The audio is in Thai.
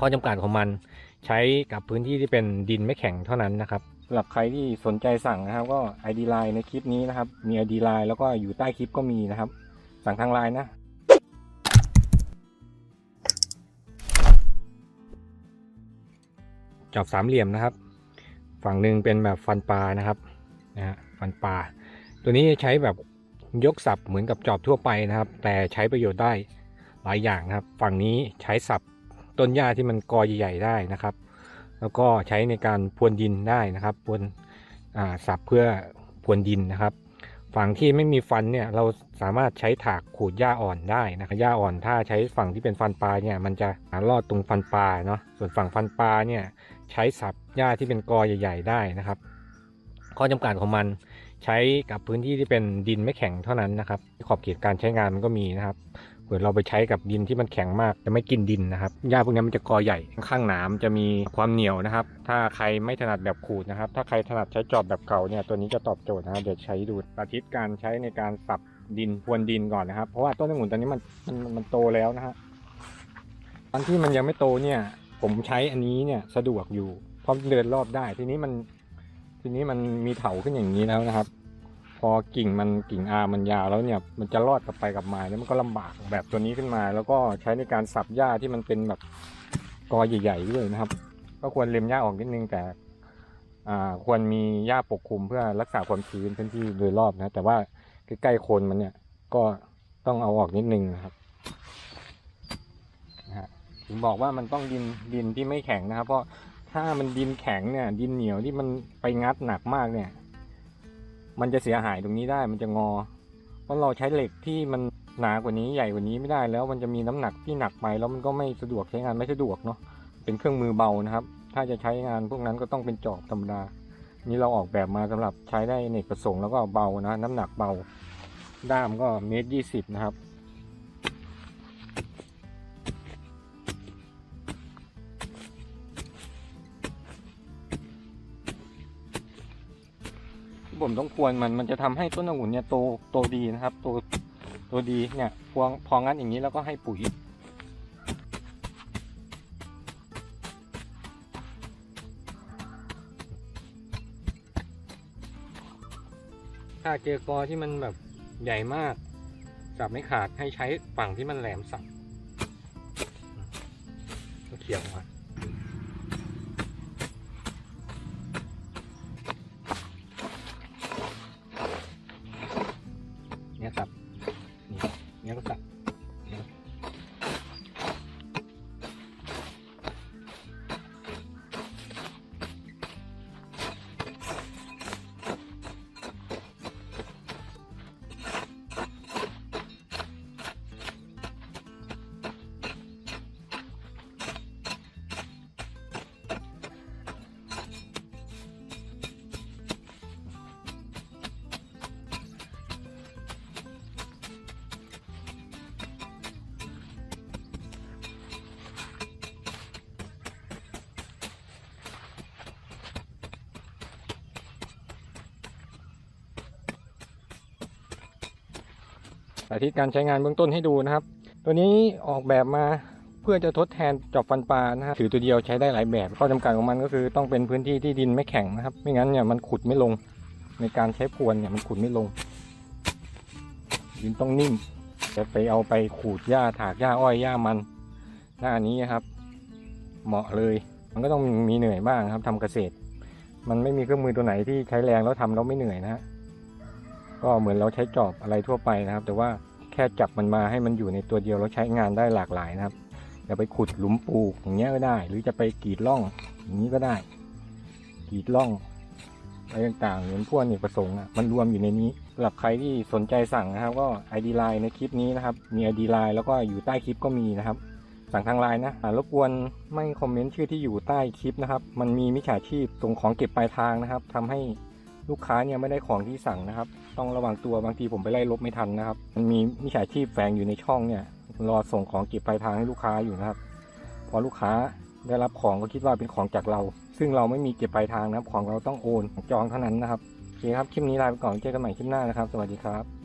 ข้อจำกัดของมัน ใช้กับพื้นที่ที่เป็นดินไม่แข็งเท่านั้นนะครับสำหรับใครที่สนใจสั่งนะครับ ก็ ID Line ในคลิปนี้นะครับ มี ID Line แล้วก็อยู่ใต้คลิปก็มีนะครับ สั่งทางไลน์นะจอบสามเหลี่ยมนะครับ ฝั่งหนึ่งเป็นแบบฟันปลานะครับนะฮะฟันปลาตัวนี้ใช้แบบยกสับเหมือนกับจอบทั่วไปนะครับ แต่ใช้ประโยชน์ได้หลายอย่างนะครับ ฝั่งนี้ใช้สับ ต้นหญ้าที่มันกอใหญ่ๆได้นะครับ แล้วก็ใช้ในการพรวนดินได้นะครับพรวนอ่าสับเพื่อพรวนดินนะครับ ฝั่งที่ไม่มีฟันเนี่ยเราสามารถใช้ถากขูดหญ้าอ่อนได้นะครับหญ้าอ่อนถ้าใช้ฝั่งที่เป็นฟันปลาเนี่ยมันจะหารอดตรงฟันปลาเนาะส่วนฝั่งฟันปลาเนี่ยใช้สับหญ้าที่เป็นกอใหญ่ ๆ ได้นะครับ ข้อจำกัดของมันใช้กับพื้นที่ที่เป็นดินไม่แข็งเท่านั้นนะครับ ขอบเขตการใช้งานมันก็มีนะครับ เผื่อเราไปใช้กับดินที่มันแข็งมากจะไม่กินดินนะครับหญ้าพวกนี้มันจะกอใหญ่ข้างหนามจะมีความเหนียวนะครับ ถ้าใครไม่ถนัดแบบขูดนะครับ ถ้าใครถนัดใช้จอบแบบเก่าเนี่ยตัวนี้จะตอบโจทย์นะครับเดี๋ยวใช้ดูสาธิตการใช้ในการสับดินพรวนดินก่อนนะครับ เพราะว่าต้นองุ่นตอนนี้มันมันมันโตแล้วนะฮะตอนที่มันยังไม่โตเนี่ย ผมใช้อันนี้เนี่ยสะดวกอยู่เพราะเดินรอบได้ทีนี้มัน ทีนี้มันมีเถาขึ้นอย่างนี้แล้วนะครับ พอกิ่งมันกิ่งอามันยาวแล้วเนี่ยมันจะรอดกลับไปกลับมาเนี่ยมันก็ลำบากแบบตัวนี้ขึ้นมา แล้วก็ใช้ในการสับหญ้าที่มันเป็นแบบกอใหญ่ๆด้วยนะครับ ก็ควรเล็มหญ้าออกนิดนึงแต่ควรมีหญ้าปกคลุมเพื่อรักษาความชื้นพื้นที่โดยรอบนะ แต่ว่าใกล้ๆโคนมันเนี่ยก็ต้องเอาออกนิดนึงนะครับถึงบอกว่ามันต้องดินดินที่ไม่แข็งนะครับ เพราะถ้ามันดินแข็งเนี่ย ดินเหนียวที่มันไปงัดหนักมากเนี่ย มันจะเสียหายตรงนี้ได้มันจะงอ เพราะเราใช้เหล็กที่มันหนากว่านี้ใหญ่กว่านี้ไม่ได้แล้วมันจะมีน้ำหนักที่หนักไปแล้วมันก็ไม่สะดวกใช้งานไม่สะดวกเนาะเป็นเครื่องมือเบานะครับ ถ้าจะใช้งานพวกนั้นก็ต้องเป็นจอบธรรมดา นี่เราออกแบบมาสำหรับใช้ได้ในกประสงค์แล้วก็เบานะ น้ำหนักเบาด้ามก็เมตรยี่สิบนะครับ ผมต้องควรมันมันจะทำให้ต้นองุ่นเนี่ยโตโตดีนะครับโตโตดีเนี่ยพวงพองั้นอย่างนี้แล้วก็ให้ปุ๋ยถ้าเจอกอที่มันแบบใหญ่มากสับไม่ขาดให้ใช้ฝั่งที่มันแหลมสับเขี่ยวมา สาธิตการใช้งานเบื้องต้นให้ดูนะครับ ตัวนี้ออกแบบมาเพื่อจะทดแทนจอบฟันปลานะฮะถือตัวเดียวใช้ได้หลายแบบ ข้อจำกัดของมันก็คือต้องเป็นพื้นที่ที่ดินไม่แข็งนะครับ ไม่งั้นเนี่ยมันขุดไม่ลง ในการใช้พวนเนี่ยมันขุดไม่ลง ดินต้องนิ่ม จะไปเอาไปขูดหญ้าถากหญ้าอ้อยหญ้ามัน หน้านี้ครับ เหมาะเลย มันก็ต้องมีเหนื่อยบ้างครับทำเกษตร มันไม่มีเครื่องมือตัวไหนที่ใช้แรงแล้วทำแล้วไม่เหนื่อยนะฮะ ก็เหมือนเราใช้จอบอะไรทั่วไปนะครับ แต่ว่าแค่จับมันมาให้มันอยู่ในตัวเดียวแล้วใช้งานได้หลากหลายนะครับจะไปขุดหลุมปลูกอย่างเงี้ยก็ได้ หรือจะไปกรีดร่องอย่างนี้ก็ได้กรีดร่องอะไรต่างๆเหมือนพวกเนกประสงค์อะมันรวมอยู่ในนี้สำหรับใครที่สนใจสั่งนะครับ ก็ ID Line ในคลิปนี้นะครับ มี ID Line แล้วก็อยู่ใต้คลิปก็มีนะครับ สั่งทางไลน์นะอ่ารบกวนไม่คอมเมนต์ชื่อที่อยู่ใต้คลิปนะครับ มันมีมิจฉาชีพส่งของเก็บปลายทางนะครับทำให้ ลูกค้าเนี่ยไม่ได้ของที่สั่งนะครับ ต้องระวังตัวบางทีผมไปไล่ลบไม่ทันนะครับ มันมีมิจฉาชีพแฝงอยู่ในช่องเนี่ย รอส่งของเก็บปลายทางให้ลูกค้าอยู่นะครับ พอลูกค้าได้รับของก็คิดว่าเป็นของจากเรา ซึ่งเราไม่มีเก็บปลายทางนะครับ ของเราต้องโอนจองเท่านั้นนะครับโอเคครับคลิปนี้ลาไปก่อนเจอกันใหม่คลิปหน้านะครับ สวัสดีครับ